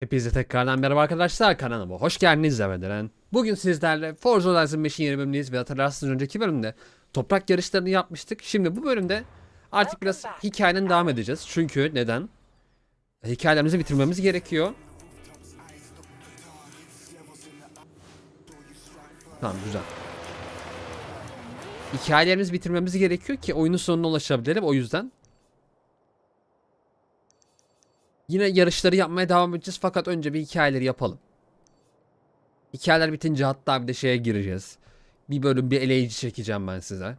Hepinize tekrardan merhaba arkadaşlar kanalıma hoş geldiniz demeden. Bugün sizlerle Forza Horizon 5'in yeni bölümündeyiz ve hatırlarsınız önceki bölümde toprak yarışlarını yapmıştık. Şimdi bu bölümde artık biraz hikayenin devam edeceğiz. Çünkü neden? Hikayelerimizi bitirmemiz gerekiyor. Tamam güzel. Hikayelerimizi bitirmemiz gerekiyor ki oyunun sonuna ulaşabilelim o yüzden. Yine yarışları yapmaya devam edeceğiz fakat önce bir hikayeleri yapalım. Hikayeler bitince hatta bir de şeye gireceğiz. Bir bölüm bir eleyici çekeceğim ben size.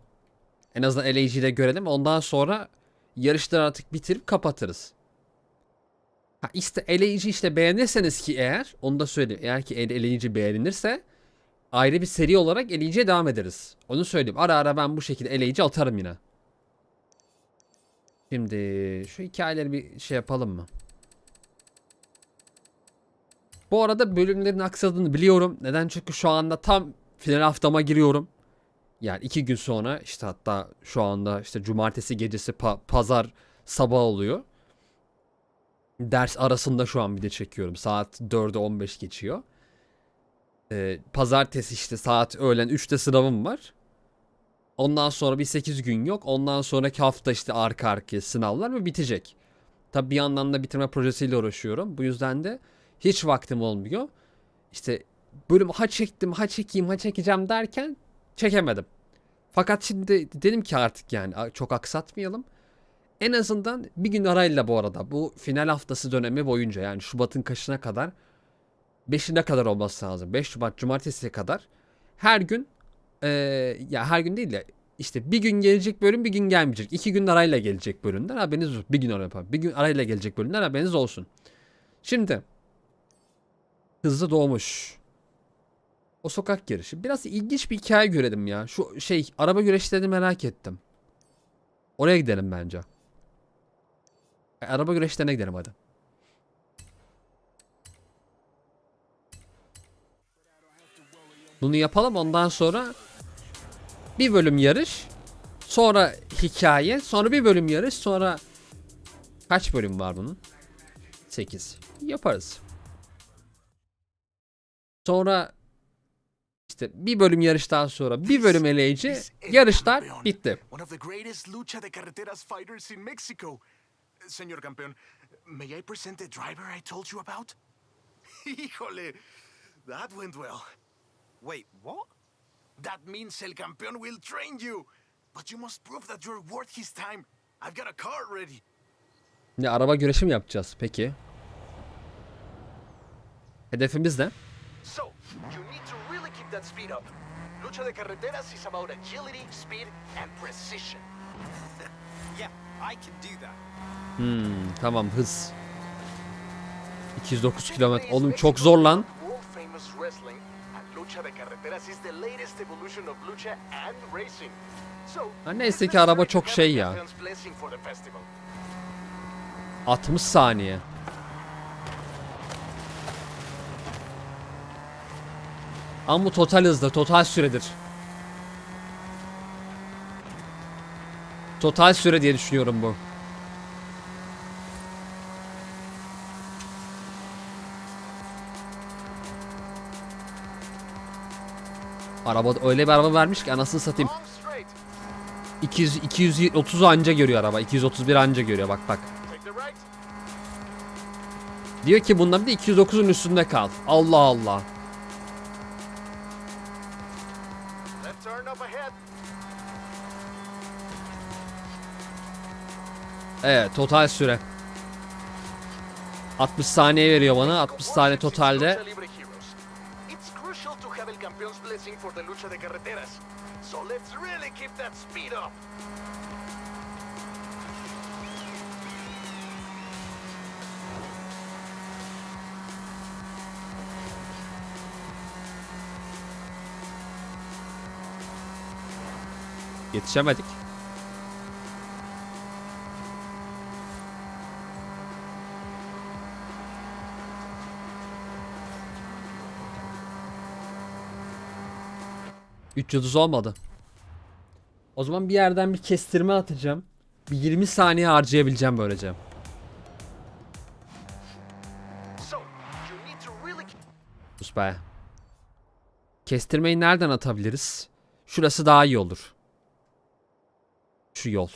En azından eleyiciyi de görelim. Ondan sonra yarışları artık bitirip kapatırız. Ha işte eleyici işte beğenirseniz ki eğer onu da söyleyeyim. Eğer ki ele- eleyici beğenilirse ayrı bir seri olarak eleyiciye devam ederiz. Onu söyleyeyim. Ara ara ben bu şekilde eleyici atarım yine. Şimdi şu hikayeleri bir şey yapalım mı? Bu arada bölümlerin aksadığını biliyorum. Neden? Çünkü şu anda tam final haftama giriyorum. Yani iki gün sonra işte hatta şu anda işte cumartesi gecesi pa- pazar sabah oluyor. Ders arasında şu an bir de çekiyorum. Saat 4'e 15 geçiyor. Ee, pazartesi işte saat öğlen 3'te sınavım var. Ondan sonra bir 8 gün yok. Ondan sonraki hafta işte arka arkaya sınavlar ve bitecek. Tabi bir yandan da bitirme projesiyle uğraşıyorum. Bu yüzden de hiç vaktim olmuyor. İşte bölüm ha çektim, ha çekeyim, ha çekeceğim derken çekemedim. Fakat şimdi dedim ki artık yani çok aksatmayalım. En azından bir gün arayla bu arada bu final haftası dönemi boyunca yani Şubat'ın kaçına kadar 5'ine kadar olması lazım. 5 Şubat cumartesiye kadar her gün eee, ya her gün değil de işte bir gün gelecek bölüm bir gün gelmeyecek. İki gün arayla gelecek bölümler haberiniz olsun. Bir gün arayla, bir gün arayla gelecek bölümler haberiniz olsun. Şimdi Hızlı doğmuş. O sokak yarışı. Biraz ilginç bir hikaye görelim ya. Şu şey araba güreşlerini merak ettim. Oraya gidelim bence. E, Araba güreşlerine gidelim hadi. Bunu yapalım ondan sonra bir bölüm yarış. Sonra hikaye. Sonra bir bölüm yarış. Sonra kaç bölüm var bunun? 8. Yaparız. Sonra işte bir bölüm yarıştan sonra bir bölüm eleyici yarışlar bitti. One of the greatest lucha de carreteras fighters in Mexico. Señor campeón, may I present the driver I told you about? Híjole, that went well. Wait, what? That means El Campeón will train you. But you must prove that you're worth his time. I've got a car ready. Ne araba güreşi mi yapacağız peki? Hedefimiz ne? So, you need to really keep that speed up. Lucha de carreteras is about agility, speed, and precision. Yeah, I can do that. Hmm, tamam hız. 209 kilometre. Oğlum çok zor lan. World famous wrestling and lucha de carreteras is the latest evolution of lucha and racing. So, Ha, neyse ki araba çok şey ya. campeon's blessing for the festival. 60 saniye. Ama bu total hızda, total süredir. Total süre diye düşünüyorum bu. Araba öyle bir araba vermiş ki anasını satayım. Long straight. 200 230 anca görüyor araba. 231 anca görüyor bak bak. Diyor ki bundan bir de 209'un üstünde kal. Allah Allah. Evet total süre. 60 saniye veriyor bana. 60 saniye totalde. Lucha 3 yıldız olmadı. O zaman bir yerden bir kestirme atacağım. Bir 20 saniye harcayabileceğim böylece. Sus. Kestirmeyi nereden atabiliriz? Şurası daha iyi olur. Şu yol.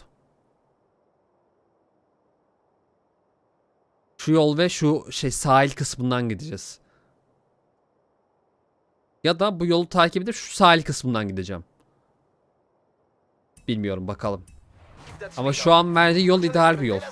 Şu yol ve şu şey sahil kısmından gideceğiz. Ya da bu yolu takip edip şu sahil kısmından gideceğim. Bilmiyorum bakalım. Ama şu an verdiği yol ideal bir yol.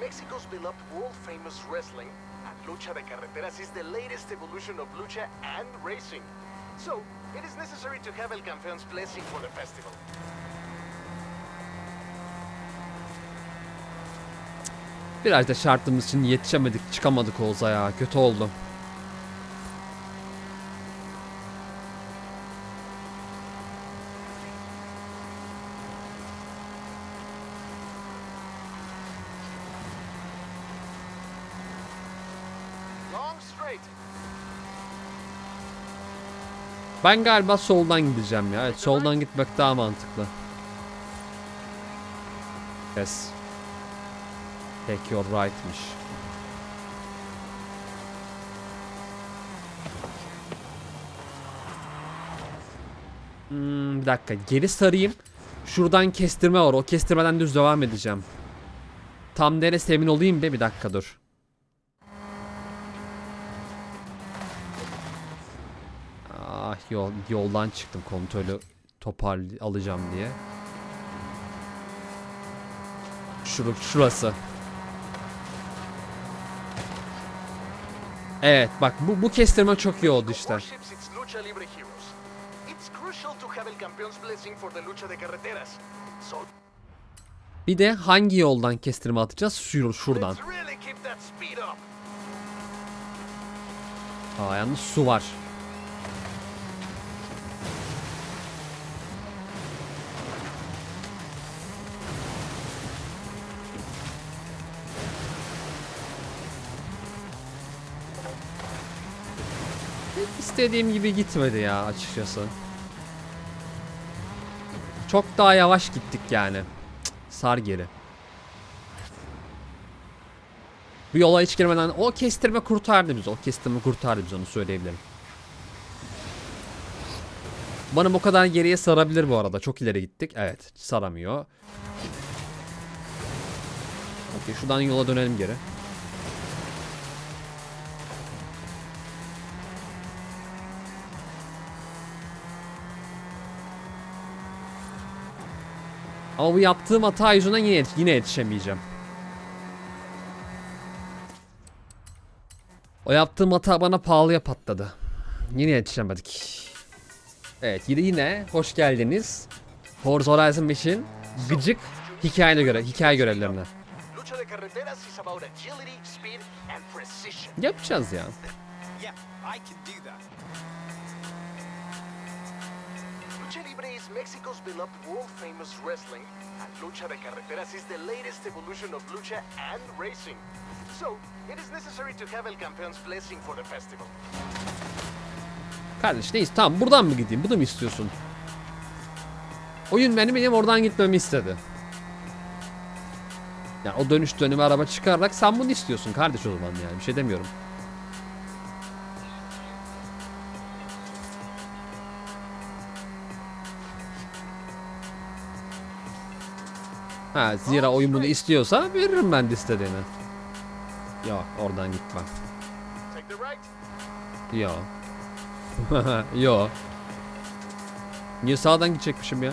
Mexico's beloved world-famous wrestling, and Lucha de Carreteras is the latest evolution of lucha and racing. So, it is necessary to have El Campeon's blessing for the festival. Biraz da şartımız için yetişemedik, çıkamadık Oğuz'a ya. Kötü oldu. Ben galiba soldan gideceğim ya. Evet, soldan gitmek daha mantıklı. Yes. Take your right'mış. Hmm, bir dakika. Geri sarayım. Şuradan kestirme var. O kestirmeden düz devam edeceğim. Tam neresi emin olayım be bir dakika dur. Ah yol, yoldan çıktım kontrolü topar alacağım diye. Şuru, şurası. Evet bak bu, bu kestirme çok iyi oldu işte. Bir de hangi yoldan kestirme atacağız? Şu, şuradan. Aa yalnız su var. İstediğim gibi gitmedi ya açıkçası. Çok daha yavaş gittik yani. Sar geri. Bu yola hiç girmeden o kestirme kurtardı bizi. O kestirme kurtardı bizi onu söyleyebilirim. Bana bu kadar geriye sarabilir bu arada. Çok ileri gittik. Evet saramıyor. Okey şuradan yola dönelim geri. Ama bu yaptığım hata yüzünden yine, yet- yine yetişemeyeceğim. O yaptığım hata bana pahalıya patladı. Yine yetişemedik. Evet yine yine hoş geldiniz. Forza Horizon 5'in gıcık hikayene göre hikaye görevlerine. Lucha de Lucha Libre is Mexico's beloved world-famous wrestling, and Lucha de Carreteras is the latest evolution of lucha and racing. So, it is necessary to have El Campeon's blessing for the festival. Kardeş neyse tamam buradan mı gideyim? Bunu mu istiyorsun? Oyun benim benim oradan gitmemi istedi. Yani o dönüş dönümü araba çıkararak sen bunu istiyorsun kardeş o zaman yani bir şey demiyorum. Ha zira oyun bunu istiyorsa veririm ben de istediğini. Yok oradan gitmem. Yo. Yo. Niye sağdan gidecekmişim ya?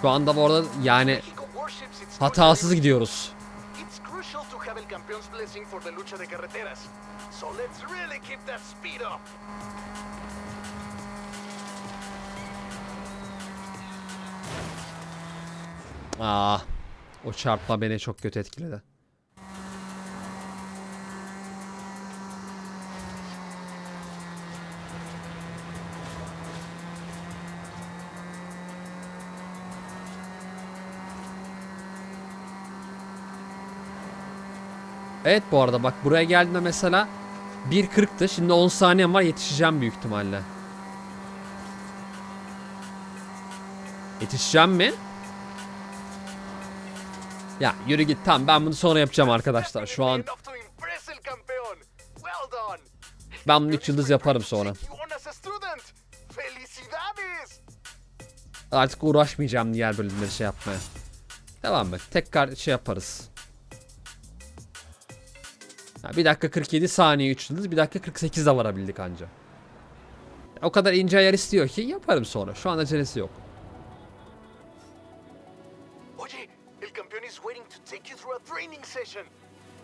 Şu anda bu arada yani hatasız gidiyoruz. So let's really keep that speed up. Aa, o çarpma beni çok kötü etkiledi. Evet bu arada bak buraya geldiğimde mesela 1.40'tı. Şimdi 10 saniyem var yetişeceğim büyük ihtimalle. Yetişeceğim mi? Ya yürü git tamam ben bunu sonra yapacağım arkadaşlar. Şu an ben bunu 3 yıldız yaparım sonra. Artık uğraşmayacağım diğer bölümleri şey yapmaya. Devam et. Tekrar şey yaparız. Ha, 1 dakika 47 saniye 3 yıldız. 1 dakika 48 de varabildik anca. O kadar ince ayar istiyor ki yaparım sonra. Şu an acelesi yok. Oye, el campeón is waiting to take you through a training session.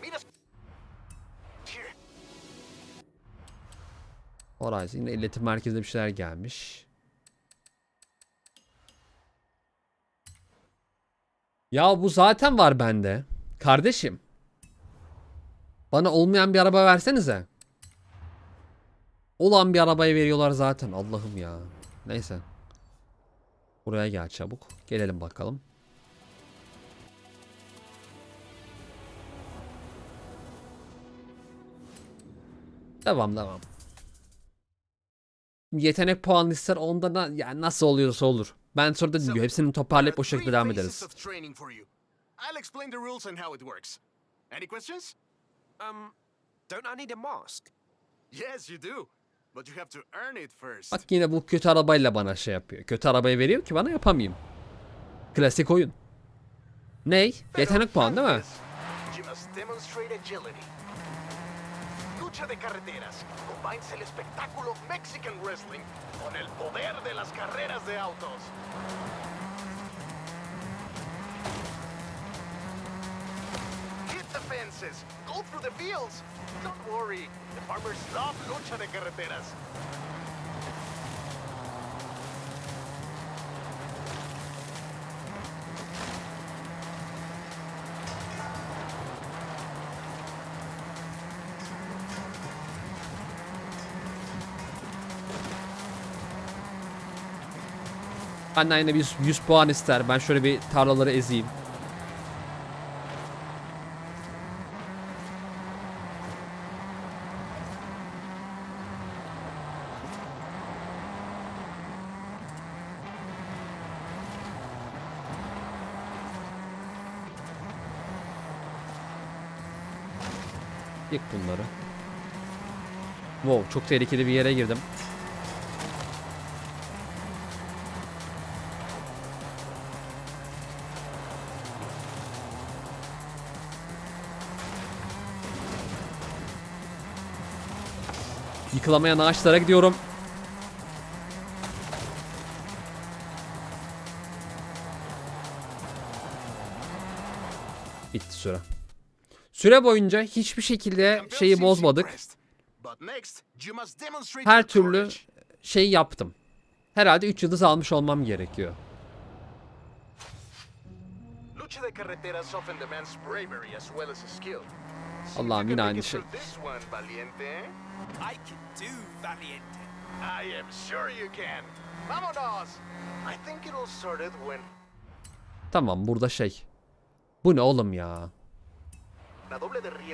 Mira. Here. Horizon yine iletim merkezinde bir şeyler gelmiş. Ya bu zaten var bende. Kardeşim. Bana olmayan bir araba versenize. Olan bir arabayı veriyorlar zaten. Allah'ım ya. Neyse. Buraya gel çabuk. Gelelim bakalım. Devam devam. Yetenek puan listeler onda na, yani nasıl oluyorsa olur. Ben sonra da diyor hepsini toparlayıp o şekilde devam ederiz. I'll explain the rules and how it works. Any questions? Um, don't I need a mask? Yes, you do. But you have to earn it first. Bak yine bu kötü arabayla bana şey yapıyor. Kötü arabayı veriyor ki bana yapamayayım. Klasik oyun. Ney? Yetenek puan değil mi? antes, You must demonstrate agility. Lucha de carreteras combines el espectáculo Mexican wrestling con el poder de las carreras de autos. Fences, go through the fields. Don't worry, the farmers love lucha de carreteras. Benden yine bir 100, 100 puan ister. Ben şöyle bir tarlaları ezeyim. Yık bunları. Wow çok tehlikeli bir yere girdim. Yıkılamayan ağaçlara gidiyorum. Bitti süre. Süre boyunca hiçbir şekilde şeyi bozmadık. Her türlü courage. şey yaptım. Herhalde 3 yıldız almış olmam gerekiyor. Allah'ım yine aynı şey. Tamam burada şey. Bu ne oğlum ya?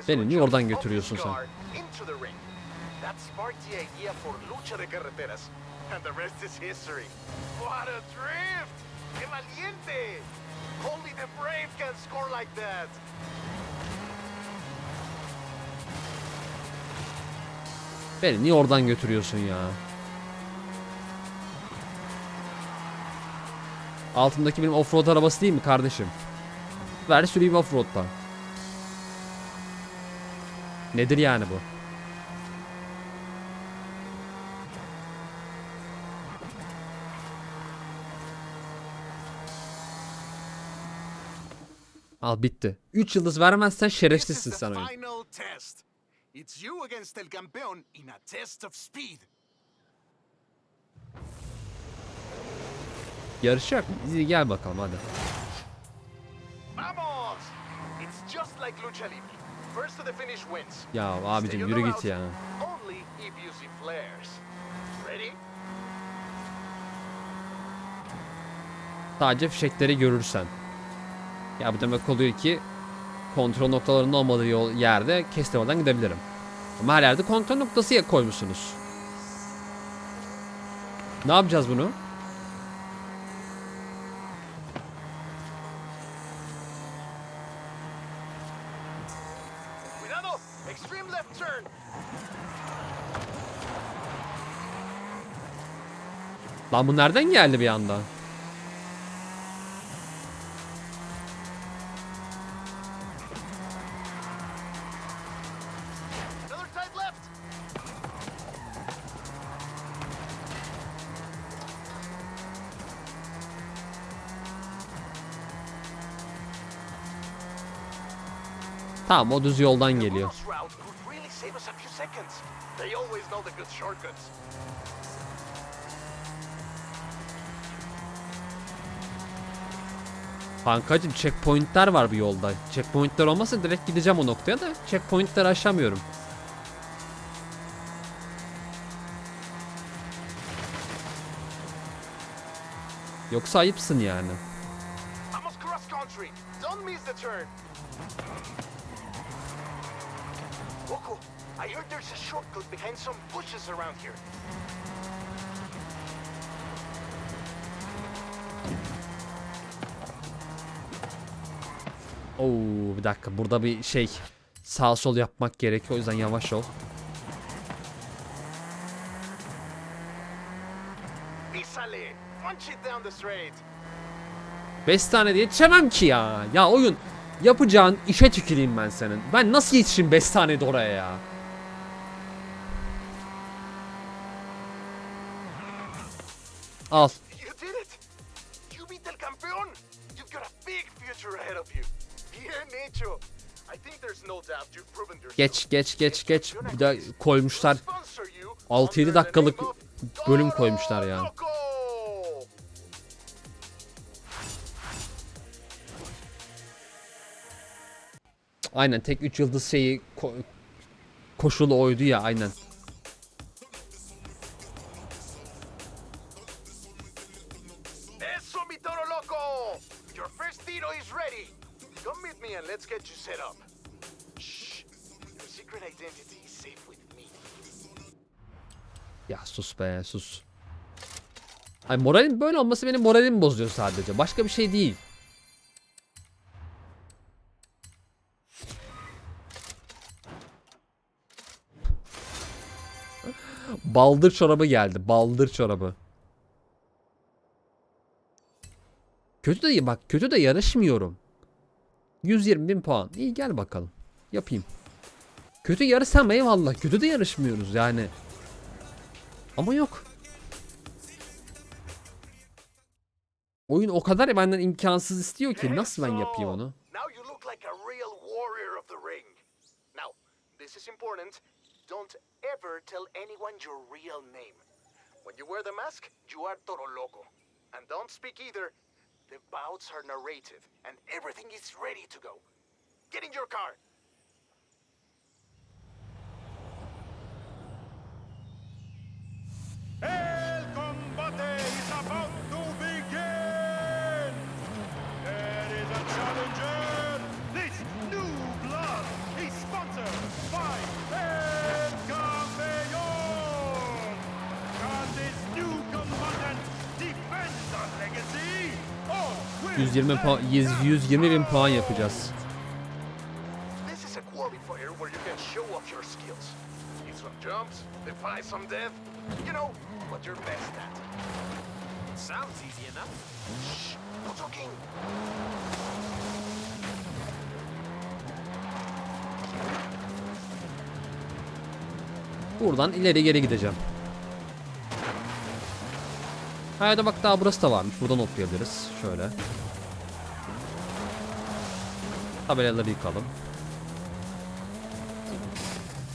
Beni niye oradan götürüyorsun sen? That sparked the idea for lucha de carreteras, and the rest is history. What a drift! ¡Qué valiente! Only the brave can score like that. Beni niye oradan götürüyorsun ya? Altındaki benim offroad arabası değil mi kardeşim? Ver süreyim offroad'da. Nedir yani bu? Al bitti. 3 yıldız vermezsen şerefsizsin sen oyun. It's you against El Campeón in a test of speed. Yarışacak mı? İyi, Gel bakalım hadi. Vamos! It's just like lucha libre. First to the finish wins. Ya abicim yürü git ya. Only if you see flares. Ready? Sadece fişekleri görürsen. Ya bu demek oluyor ki kontrol noktalarının olmadığı yol yerde kestirmeden gidebilirim. Ama her yerde kontrol noktası ya koymuşsunuz. Ne yapacağız bunu? Lan bu nereden geldi bir anda? Tamam o düz yoldan geliyor. Kankacım checkpointler var bir yolda. Checkpointler olmasa direkt gideceğim o noktaya da checkpointleri aşamıyorum. Yoksa ayıpsın yani. There's a shortcut behind some bushes around here. Oo bir dakika burada bir şey sağ sol yapmak gerekiyor o yüzden yavaş ol. 5 tane diye yetişemem ki ya. Ya oyun yapacağın işe tüküreyim ben senin. Ben nasıl yetişeyim 5 tane de oraya ya? Al. You did it! You beat El Campeón! You've got a big future ahead of you. Bien hecho! I think there's no doubt you've proven yourself. Geç geç geç geç. Bir de koymuşlar. Sponsor you 6-7 under the dakikalık bölüm koymuşlar ya. Loco! Aynen tek 3 yıldız şeyi ko- koşulu oydu ya aynen. Sus be sus. Ay moralim böyle olması benim moralimi bozuyor sadece. Başka bir şey değil. Baldır çorabı geldi. Baldır çorabı. Kötü de bak kötü de yarışmıyorum. 120 bin puan. İyi gel bakalım. Yapayım. Kötü yarışsam eyvallah. Kötü de yarışmıyoruz yani. Ama yok. Oyun o kadar benden imkansız istiyor ki nasıl ben yapayım onu? This is important. Don't ever tell anyone your real name. When you wear the mask, you are Toro Loco. And don't speak either. The bouts are narrated, and everything is ready to go. Get in your car. 120, puan, 120 bin puan yapacağız. Buradan ileri geri gideceğim. Hayda bak daha burası da varmış. Buradan okuyabiliriz. Şöyle. Tabelaları yıkalım.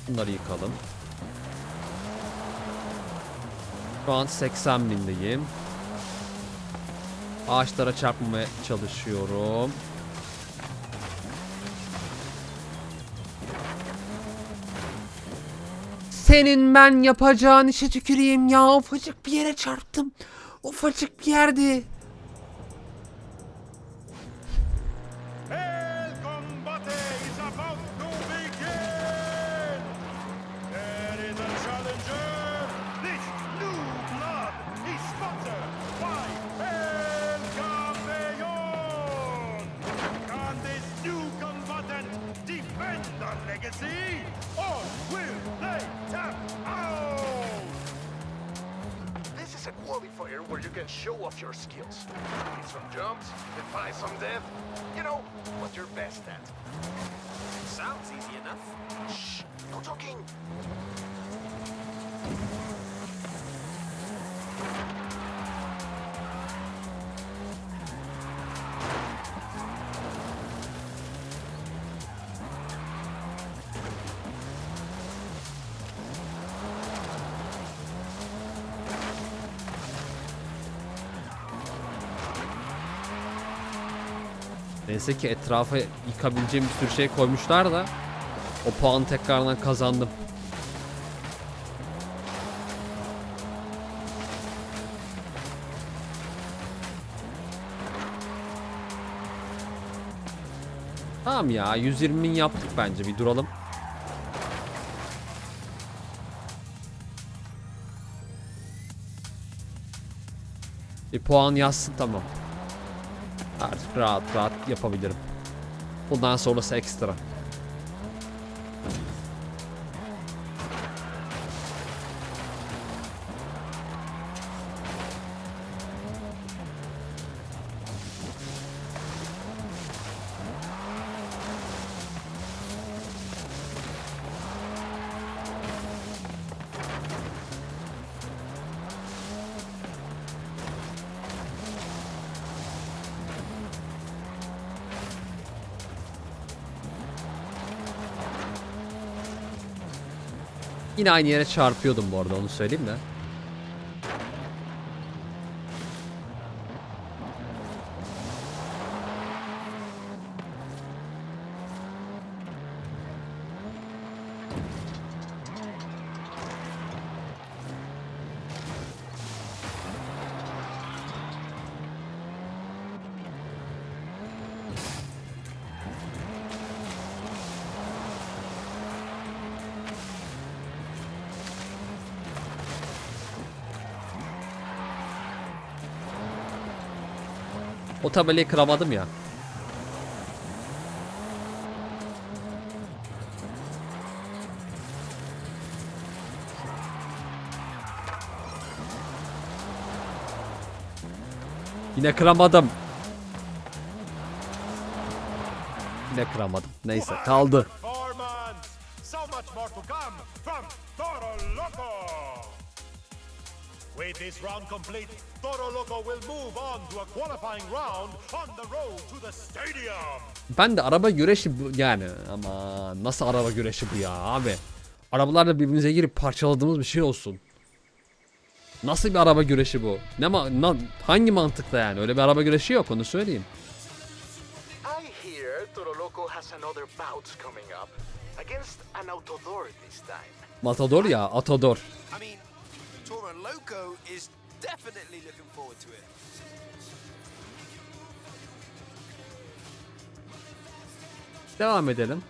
Bunları yıkalım. Şu an 80 bindeyim. Ağaçlara çarpmamaya çalışıyorum. Senin ben yapacağın işe tüküreyim ya. Ufacık bir yere çarptım. Ufacık bir yerdi. You know, what you're best at. Sounds easy enough. Shh, no talking. Neyse ki etrafa yıkabileceğim bir sürü şey koymuşlar da o puanı tekrardan kazandım. Tamam ya 120 bin yaptık bence bir duralım. Bir puan yazsın tamam. A, tra, tra, ja powiedziałem. Podałem solo extra. Yine aynı yere çarpıyordum bu arada onu söyleyeyim de. O tabelayı kıramadım ya. Yine kıramadım. Yine kıramadım. Neyse kaldı. With this round complete, Ben de araba güreşi bu yani ama nasıl araba güreşi bu ya abi. Arabalarla birbirimize girip parçaladığımız bir şey olsun. Nasıl bir araba güreşi bu? Ne ma- na- hangi mantıkla yani? Öyle bir araba güreşi yok onu söyleyeyim. I hear Toro Loco has another bout coming up against an Autodor this time. Matador ya, Atador. I mean, Toro Loco is definitely looking forward to it. Devam edelim.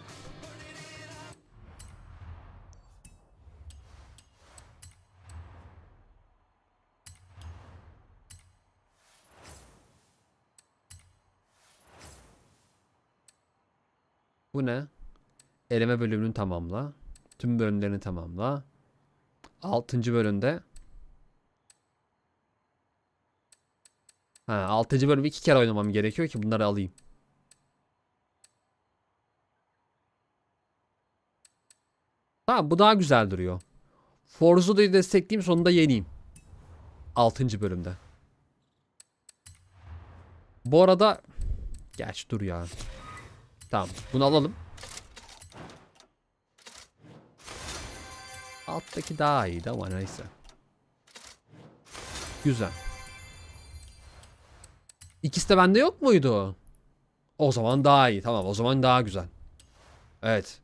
Bu ne? Eleme bölümünü tamamla. Tüm bölümlerini tamamla. 6. bölümde Ha, 6. bölümü iki kere oynamam gerekiyor ki bunları alayım. Bu daha güzel duruyor. Forza'yı destekleyeyim sonunda yeneyim. 6. bölümde. Bu arada Geç dur ya. Tamam bunu alalım. Alttaki daha iyiydi ama neyse. Güzel. İkisi de bende yok muydu? O zaman daha iyi. Tamam o zaman daha güzel. Evet.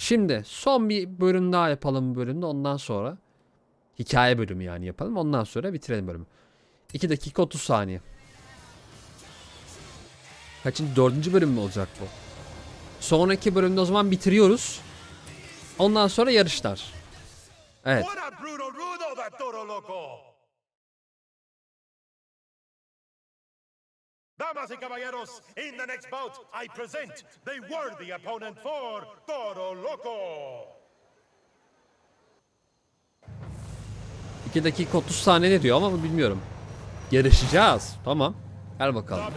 Şimdi son bir bölüm daha yapalım bu bölümde. Ondan sonra hikaye bölümü yani yapalım. Ondan sonra bitirelim bölümü. 2 dakika 30 saniye. Kaçıncı? Dördüncü bölüm mü olacak bu? Sonraki bölümde o zaman bitiriyoruz. Ondan sonra yarışlar. Evet. What a brutal rudo that Toro Loco! The Damas y caballeros, in the next bout, I present the worthy opponent for Toro Loco. 2 dakika 30 saniye diyor ama bilmiyorum. Yarışacağız. Tamam. Gel bakalım.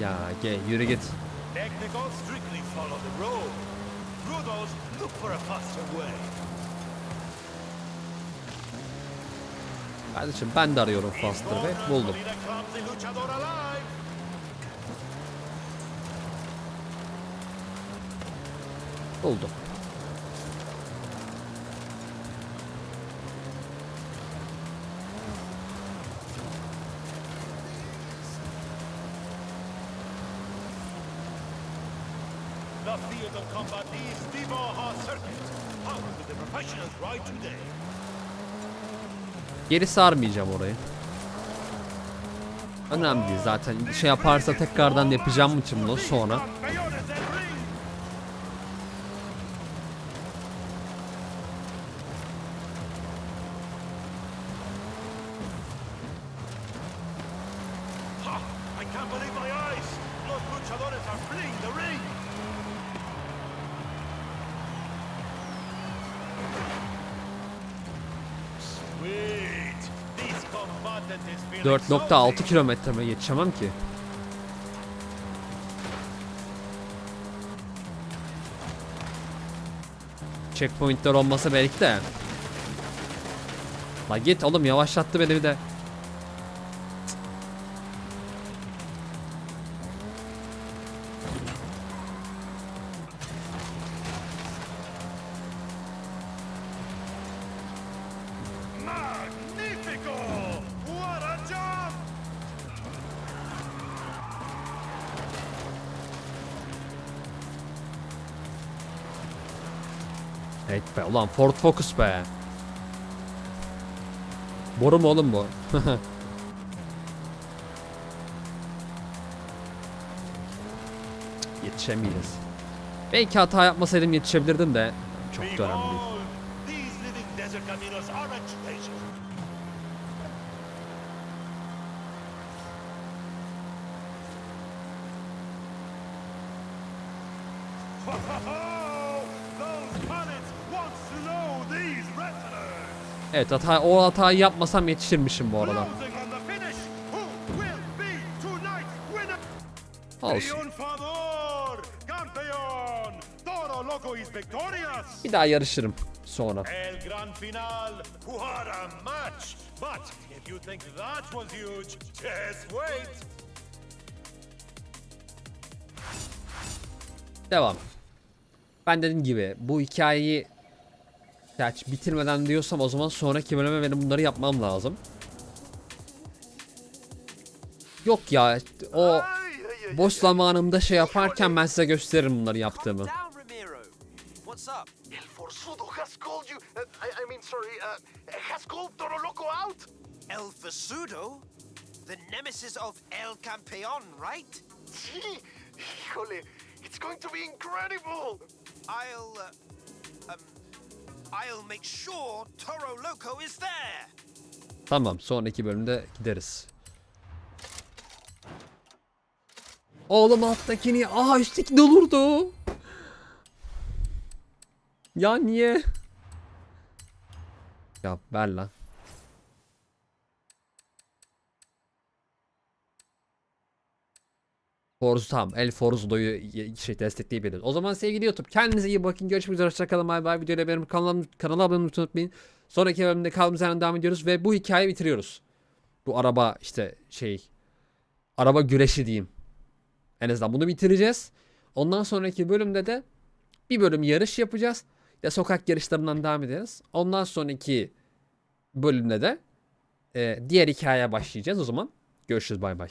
Ya gel yürü git. Technicals strictly follow the road. Rudos look for a faster way. Kardeşim ben de arıyorum Faster ve buldum. Buldum. The field of combat is the Baja Circuit. How do the professionals ride today? Geri sarmayacağım orayı. Önemli değil zaten. Şey yaparsa tekrardan yapacağım için bunu sonra. 4.6 kilometre mi yetişemem ki. Checkpointler olmasa belki de. La git oğlum yavaşlattı beni bir de. Evet be ulan Ford Focus be. Boru mu oğlum bu? Yetişemeyeceğiz. Belki hata yapmasaydım yetişebilirdim de çok da önemli değil. Evet hata, o hatayı yapmasam yetişirmişim bu arada. Olsun. Bir daha yarışırım sonra. Devam. Ben dediğim gibi bu hikayeyi gerçi bitirmeden diyorsam o zaman sonraki bölüme benim bunları yapmam lazım. Yok ya o boş zamanımda şey yaparken ben size gösteririm bunları yaptığımı. El Forzudo has called you. Uh, I, I mean, sorry, uh, has called Toro Loco out. El Fasudo? The nemesis of El Campeon, right? Híjole, it's going to be incredible. I'll, uh, um, I'll make sure Toro Loco is there. Tamam sonraki bölümde gideriz. Oğlum alttakini aa üstteki de olurdu. Ya niye? Ya ver lan. Forza tamam. El Forzo'yu y- şey destekleyebiliriz. O zaman sevgili YouTube kendinize iyi bakın. Görüşmek üzere. Hoşçakalın. Bay bay. Videoyla benim kanalıma, kanala abone olmayı unutmayın. Sonraki bölümde kaldığımız yerden devam ediyoruz ve bu hikayeyi bitiriyoruz. Bu araba işte şey araba güreşi diyeyim. En azından bunu bitireceğiz. Ondan sonraki bölümde de bir bölüm yarış yapacağız. Ya sokak yarışlarından devam ederiz. Ondan sonraki bölümde de e, diğer hikayeye başlayacağız. O zaman görüşürüz bay bay.